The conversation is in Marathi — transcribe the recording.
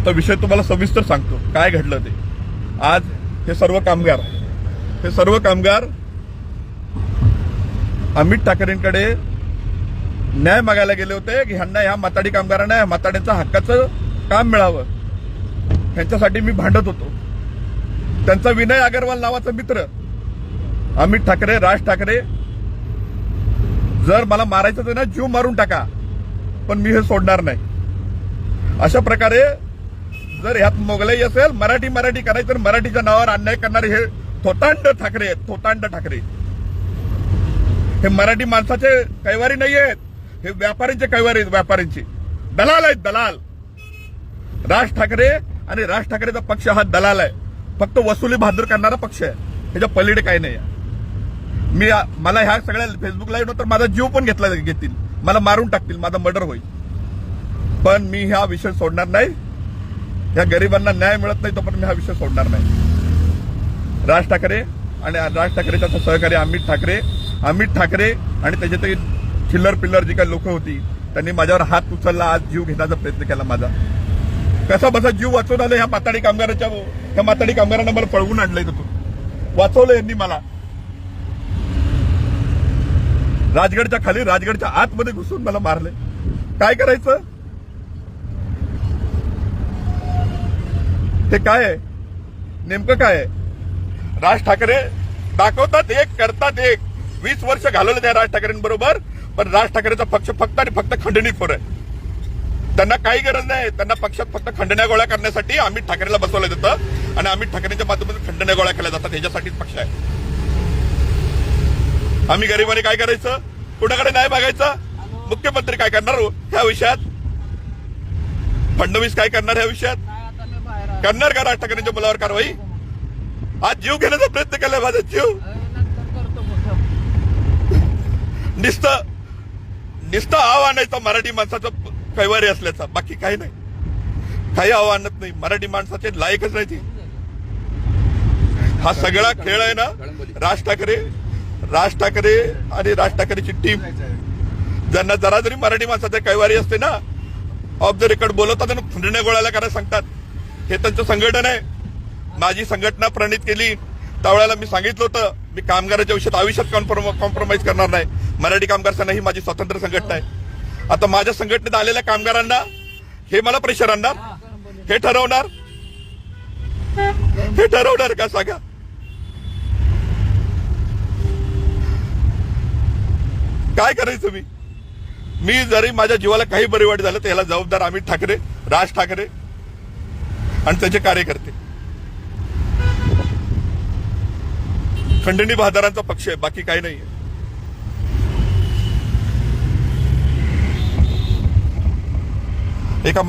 आता विषय तुम्हाला सविस्तर सांगतो. काय घडलं ते? आज हे सर्व कामगार हे सर्व कामगार अमित ठाकरेंकडे न्याय मागायला गेले होते. की ह्यांना ह्या माताडी कामगारांना ह्या माताड्यांचं हक्काचं काम मिळावं. ह्यांच्यासाठी मी भांडत होतो. त्यांचा विनय अगरवाल नावाचा मित्र अमित ठाकरे राज ठाकरे जर मला मारायचं तर ना जीव मारून टाका. पण मी हे सोडणार नाही. अशा प्रकारे जर ह्यात मोगलाई असेल मराठी मराठी करायचं तर मराठीच्या नावावर अन्याय करणारे हे थोतांड ठाकरे आहेत थोतांड ठाकरे. हे मराठी माणसाचे कैवारी नाही आहेत हे व्यापाऱ्यांचे कैवारी आहेत व्यापाऱ्यांचे दलाल आहेत दलाल. राज ठाकरे आणि राज ठाकरेचा पक्ष हा दलाल आहे. फक्त वसुली बहादूर करणारा पक्ष आहे. ह्याच्या पलीकडे काही नाही आहे. मी मला ह्या सगळ्या फेसबुक लाईव्ह तर माझा जीव पण घेतला घेतील. मला मारून टाकतील माझा मर्डर होईल. पण मी हा विषय सोडणार नाही. या गरिबांना न्याय मिळत नाही तोपर्यंत मी हा विषय सोडणार नाही. राज ठाकरे आणि राज ठाकरे त्याचा सहकारी अमित ठाकरे अमित ठाकरे आणि त्याचे ते चिल्लर पिल्लर जी काही लोक होती त्यांनी माझ्यावर हात उचलला आज जीव घेण्याचा प्रयत्न केला माझा. कसा बसा जीव वाचवून आलं ह्या माताडी कामगाराच्या ह्या माताडी कामगारांना मला पळवून आणलंय तिथून. वाचवलं यांनी मला. राजगडच्या खाली राजगडच्या आतमध्ये घुसून मला मारले काय करायचं? ते काय आहे? नेमकं काय आहे? राज ठाकरे दाखवतात एक करतात एक. वीस वर्ष घालवलं त्या राज ठाकरेंबरोबर पण राज ठाकरेचा पक्ष फक्त आणि फक्त खंडणीखोर आहे. त्यांना काही गरज नाही. त्यांना पक्षात फक्त खंडण्या गोळ्या करण्यासाठी अमित ठाकरेला बसवलं जातं आणि अमित ठाकरेंच्या माध्यमातून खंडण्या गोळ्या केल्या जातात. ह्याच्यासाठीच पक्ष आहे. आम्ही गरिबाने काय करायचं? कुणाकडे नाही बघायचं मुख्यमंत्री काय करणार हो? ह्या विषयात? फडणवीस काय करणार ह्या विषयात? करणार का राज ठाकरेंच्या मुलावर कारवाई? आज जीव घेण्याचा प्रयत्न केलाय माझा जीव. निस्त निस्त आव्हानायचा मराठी माणसाचं कैवारी असल्याचा. बाकी काही नाही. काही आव्हानच नाही. मराठी माणसाचे लायकच नाही ती. हा सगळा खेळ आहे ना राज ठाकरे राज ठाकरे आणि राज ठाकरेची टीम ज्यांना जरा जरी मराठी माणसाचे कैवारी असते ना ऑफ द रेकॉर्ड बोलवतात आणि खंडण्या गोळ्याला करायला सांगतात. हे त्यांचं संघटन आहे. माझी संघटना प्रणित केली. त्यावेळेला मी सांगितलं होतं मी कामगाराच्या विषयात आयुष्यात कॉम्प्रोमाइज करणार नाही. मराठी कामगार सेना ही माझी स्वतंत्र संघटना आहे. आता माझ्या संघटनेत आलेल्या कामगारांना हे मला प्रेशर आणणार? हे ठरवणार? हे ठरवणार का सांगा? काय करायचं मी? मी जरी माझ्या जीवाला काही बरी वाईट झालं तर याला जबाबदार अमित ठाकरे राज ठाकरे आणि त्याचे कार्यकर्ते. खंडणी बहादारांचा पक्ष आहे बाकी काही नाही आहे एका